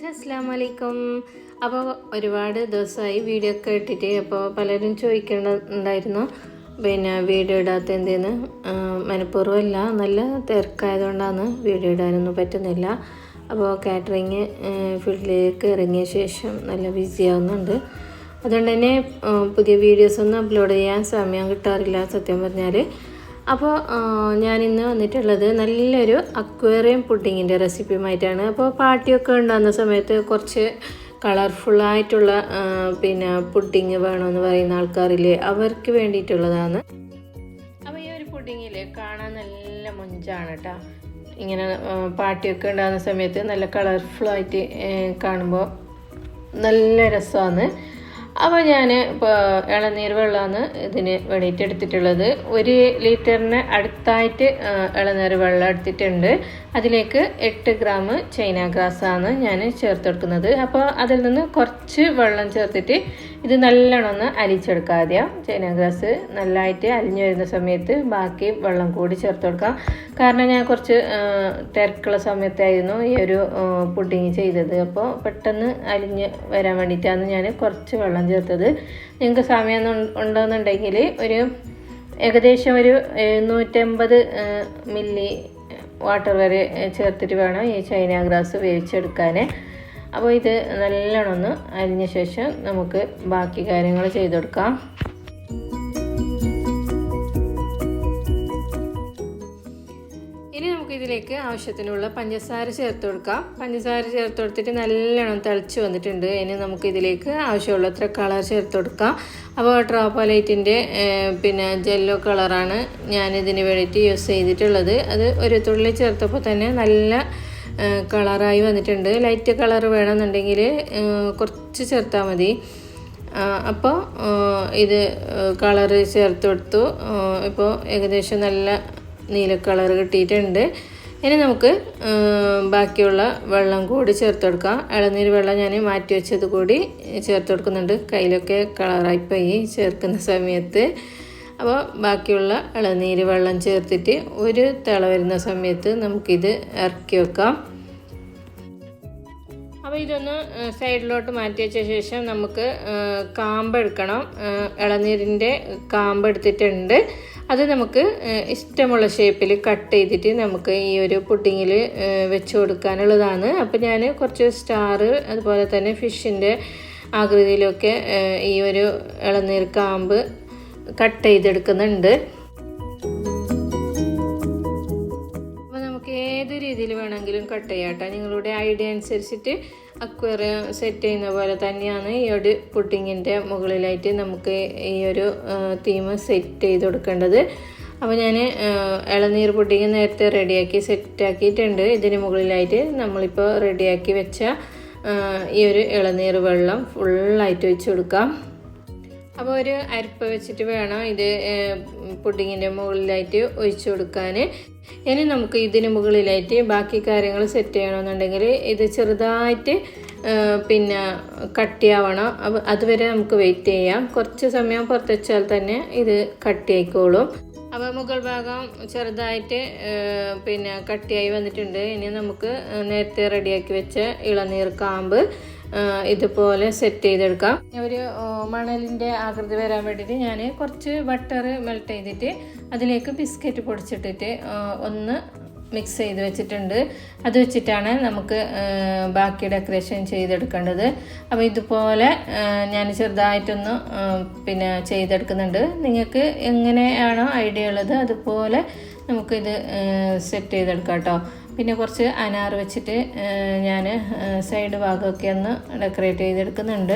Friends അസ്സാം വലൈക്കും അപ്പോൾ ഒരുപാട് ദിവസമായി വീഡിയോ ഒക്കെ ഇട്ടിട്ട് അപ്പോൾ പലരും ചോദിക്കേണ്ടതുണ്ടായിരുന്നു പിന്നെ വീഡിയോ ഇടാത്ത എന്തെന്ന്? മനഃപൂർവമല്ല നല്ല തിരക്കായതുകൊണ്ടാണ് വീഡിയോ ഇടാനൊന്നും പറ്റുന്നില്ല. അപ്പോൾ കാറ്ററിങ് ഫീൽഡിലേക്ക് ഇറങ്ങിയ ശേഷം നല്ല ബിസി ആവുന്നുണ്ട്. അതുകൊണ്ട് തന്നെ പുതിയ വീഡിയോസൊന്നും അപ്ലോഡ് ചെയ്യാൻ സമയം കിട്ടാറില്ല സത്യം പറഞ്ഞാൽ അപ്പോൾ ഞാൻ ഇന്ന് വന്നിട്ടുള്ളത് നല്ലൊരു അക്വേറിയം പുഡിങ്ങിന്റെ റെസിപ്പിയുമായിട്ടാണ്. അപ്പോൾ പാർട്ടിയൊക്കെ ഉണ്ടാകുന്ന സമയത്ത് കുറച്ച് കളർഫുള്ളായിട്ടുള്ള പിന്നെ പുഡിങ് വേണമെന്ന് പറയുന്ന ആൾക്കാരില്ലേ അവർക്ക് വേണ്ടിയിട്ടുള്ളതാണ്. അപ്പോൾ ഈ ഒരു പുഡിങ്ങിൽ കാണാൻ നല്ല മുഞ്ചാണ് കേട്ടോ ഇങ്ങനെ പാർട്ടിയൊക്കെ ഉണ്ടാകുന്ന സമയത്ത് നല്ല കളർഫുള്ളായിട്ട് കാണുമ്പോൾ നല്ല രസമാണ് അപ്പോൾ ഞാൻ ഇപ്പോൾ ഇളനീർ വെള്ളമാണ് ഇതിന് വേണ്ടിയിട്ട് എടുത്തിട്ടുള്ളത്. ഒരു ലിറ്ററിന് അടുത്തായിട്ട് ഇളനീർ വെള്ളം എടുത്തിട്ടുണ്ട്. അതിലേക്ക് എട്ട് ഗ്രാം ചൈന ഗ്രാസ് ആണ് ഞാൻ ചേർത്ത് കൊടുക്കുന്നത് അപ്പോൾ അതിൽ നിന്ന് കുറച്ച് വെള്ളം ചേർത്തിട്ട് ഇത് നല്ലോണം ഒന്ന് അരിച്ചെടുക്കാം ആദ്യം. ചൈന ഗ്ലാസ് നല്ലതായിട്ട് അലിഞ്ഞു വരുന്ന സമയത്ത് ബാക്കി വെള്ളം കൂടി ചേർത്ത് കൊടുക്കാം. കാരണം ഞാൻ കുറച്ച് തിരക്കുള്ള സമയത്തായിരുന്നു ഈ ഒരു പുഡിങ് ചെയ്തത്. അപ്പോൾ പെട്ടെന്ന് അലിഞ്ഞ് വരാൻ വേണ്ടിയിട്ടാണ് ഞാൻ കുറച്ച് വെള്ളം ചേർത്തത്. നിങ്ങൾക്ക് സമയം ഉണ്ട- ഉണ്ടെന്നുണ്ടെങ്കിൽ ഒരു ഏകദേശം ഒരു എഴുന്നൂറ്റമ്പത് മില്ലി വാട്ടർ വരെ ചേർത്തിട്ട് വേണം ഈ ചൈന ഗ്രാസ് വേവിച്ചെടുക്കാൻ അപ്പോൾ ഇത് നല്ലോണം ഒന്ന് അരിഞ്ഞ ശേഷം നമുക്ക് ബാക്കി കാര്യങ്ങൾ ചെയ്ത് കൊടുക്കാം ഇനി നമുക്ക് ഇതിലേക്ക് ആവശ്യത്തിനുള്ള പഞ്ചസാര ചേർത്ത് കൊടുക്കാം. പഞ്ചസാര ചേർത്ത് കൊടുത്തിട്ട് നല്ലോണം തിളച്ച് വന്നിട്ടുണ്ട്. ഇനി നമുക്ക് ഇതിലേക്ക് ആവശ്യമുള്ളത്ര കളർ ചേർത്ത് കൊടുക്കാം. അപ്പോൾ ട്രോപ്പോലൈറ്റിന്റെ പിന്നെ ജെല്ലോ കളറാണ് ഞാനിതിന് വേണ്ടിയിട്ട് യൂസ് ചെയ്തിട്ടുള്ളത്. അത് ഒരു തുള്ളി ചേർത്തപ്പോൾ തന്നെ നല്ല കളറായി വന്നിട്ടുണ്ട്. ലൈറ്റ് കളർ വേണമെന്നുണ്ടെങ്കിൽ കുറച്ച് ചേർത്താൽ മതി. അപ്പോൾ ഇത് കളറ് ചേർത്ത് കൊടുത്തു. ഇപ്പോൾ ഏകദേശം നല്ല നീല കളർ കിട്ടിയിട്ടുണ്ട്. ഇനി നമുക്ക് ബാക്കിയുള്ള വെള്ളം കൂടി ചേർത്ത് കൊടുക്കാം. ഇളനീര് വെള്ളം ഞാൻ മാറ്റി വെച്ചത് കൂടി ചേർത്ത് കൊടുക്കുന്നുണ്ട്. കയ്യിലൊക്കെ കളറായിപ്പോയി ചേർക്കുന്ന സമയത്ത്. അപ്പോൾ ബാക്കിയുള്ള ഇളനീര് വെള്ളം ചേർത്തിട്ട് ഒരു തിള വരുന്ന സമയത്ത് നമുക്കിത് ഇറക്കി വെക്കാം. അപ്പോൾ ഇതൊന്ന് സൈഡിലോട്ട് മാറ്റി വെച്ച ശേഷം നമുക്ക് കാമ്പെടുക്കണം ഇളനീരിന്റെ കാമ്പെടുത്തിട്ടുണ്ട് അത് നമുക്ക് ഇഷ്ടമുള്ള ഷേപ്പിൽ കട്ട് ചെയ്തിട്ട് നമുക്ക് ഈ ഒരു പുഡിങ്ങിൽ വെച്ച് കൊടുക്കാനുള്ളതാണ്. അപ്പോൾ ഞാൻ കുറച്ച് സ്റ്റാർ അതുപോലെ തന്നെ ഫിഷിന്റെ ആകൃതിയിലൊക്കെ ഈ ഒരു ഇളനീർ കാമ്പ് കട്ട് ചെയ്തെടുക്കുന്നുണ്ട്. അപ്പോൾ നമുക്ക് ഏത് രീതിയിൽ വേണമെങ്കിലും കട്ട് ചെയ്യാം കേട്ടോ നിങ്ങളുടെ ഐഡിയ അനുസരിച്ചിട്ട് അക്വേറിയം സെറ്റ് ചെയ്യുന്ന പോലെ തന്നെയാണ് ഈ ഒരു പുട്ടിങ്ങിന്റെ മുകളിലായിട്ട് നമുക്ക് ഈ ഒരു തീം സെറ്റ് ചെയ്ത് കൊടുക്കേണ്ടത്. അപ്പോൾ ഞാൻ ഇളനീർ പുഡിങ് നേരത്തെ റെഡിയാക്കി സെറ്റാക്കിയിട്ടുണ്ട് ഇതിന് മുകളിലായിട്ട് നമ്മളിപ്പോൾ റെഡിയാക്കി വെച്ച ഈ ഒരു ഇളനീർ വെള്ളം ഫുള്ളായിട്ട് വെച്ച് കൊടുക്കാം. അപ്പോൾ ഒരു അരിപ്പ വെച്ചിട്ട് വേണം ഇത് പുഡിങ്ങിന്റെ മുകളിലായിട്ട് ഒഴിച്ചു കൊടുക്കാൻ ഇനി നമുക്ക് ഇതിന് മുകളിലായിട്ട് ബാക്കി കാര്യങ്ങൾ സെറ്റ് ചെയ്യണമെന്നുണ്ടെങ്കിൽ ഇത് ചെറുതായിട്ട് പിന്നെ കട്ടിയാവണം. അപ്പോൾ അതുവരെ നമുക്ക് വെയിറ്റ് ചെയ്യാം. കുറച്ച് സമയം പുറത്ത് വെച്ചാൽ തന്നെ ഇത് കട്ടിയായിക്കോളും. അപ്പോൾ മുകൾ ഭാഗം ചെറുതായിട്ട് പിന്നെ കട്ടിയായി വന്നിട്ടുണ്ട്. ഇനി നമുക്ക് നേരത്തെ റെഡിയാക്കി വെച്ച ഇളനീർ കാമ്പ്. ഇതുപോലെ സെറ്റ് ചെയ്തെടുക്കാം. ഒരു മണലിന്റെ ആകൃതി വരാൻ വേണ്ടിയിട്ട് ഞാൻ കുറച്ച് ബട്ടർ മെൽറ്റ് ചെയ്തിട്ട് അതിലേക്ക് ബിസ്ക്കറ്റ് പൊടിച്ചിട്ടിട്ട് ഒന്ന് മിക്സ് ചെയ്ത് വെച്ചിട്ടുണ്ട്. അത് വെച്ചിട്ടാണ് നമുക്ക് ബാക്കി ഡെക്കറേഷൻ ചെയ്തെടുക്കേണ്ടത്. അപ്പോൾ ഇതുപോലെ ഞാൻ ചെറുതായിട്ടൊന്ന് പിന്നെ ചെയ്തെടുക്കുന്നുണ്ട്. നിങ്ങൾക്ക് എങ്ങനെയാണോ ഐഡിയ ഉള്ളത് അതുപോലെ നമുക്കിത് സെറ്റ് ചെയ്തെടുക്കാം കേട്ടോ പിന്നെ കുറച്ച് അനാർ വെച്ചിട്ട് ഞാൻ സൈഡ് ഭാഗമൊക്കെ ഒന്ന് ഡെക്കറേറ്റ് ചെയ്തെടുക്കുന്നുണ്ട്.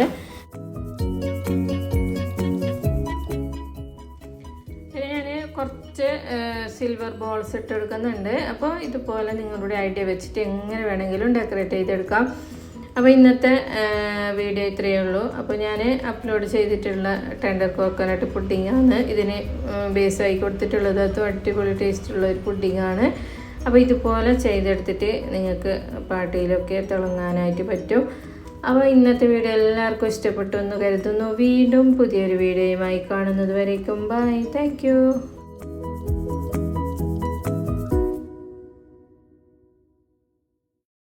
പിന്നെ ഞാൻ കുറച്ച് സിൽവർ ബോൾസ് ഇട്ട് കൊടുക്കുന്നുണ്ട് അപ്പോൾ ഇതുപോലെ നിങ്ങളുടെ ഐഡിയ വെച്ചിട്ട് എങ്ങനെ വേണമെങ്കിലും ഡെക്കറേറ്റ് ചെയ്തെടുക്കാം. അപ്പോൾ ഇന്നത്തെ വീഡിയോ ഇത്രയേ ഉള്ളൂ. അപ്പോൾ ഞാൻ അപ്ലോഡ് ചെയ്തിട്ടുള്ള ടെൻഡർ കോക്കനട്ട് പുഡിങ്ങാണ് ഇതിന് ബേസായി കൊടുത്തിട്ടുള്ളത്. അതും അടിപൊളി ടേസ്റ്റുള്ള ഒരു പുഡിങ്ങാണ് അപ്പോൾ ഇതുപോലെ ചെയ്തെടുത്തിട്ട് നിങ്ങൾക്ക് പാട്ടിയിലൊക്കെ തിളങ്ങാനായിട്ട് പറ്റും. അപ്പോൾ ഇന്നത്തെ വീഡിയോ എല്ലാവർക്കും ഇഷ്ടപ്പെട്ടു എന്ന് കരുതുന്നു. വീണ്ടും പുതിയൊരു വീഡിയോയുമായി കാണുന്നത് വരേക്കും. Bye thank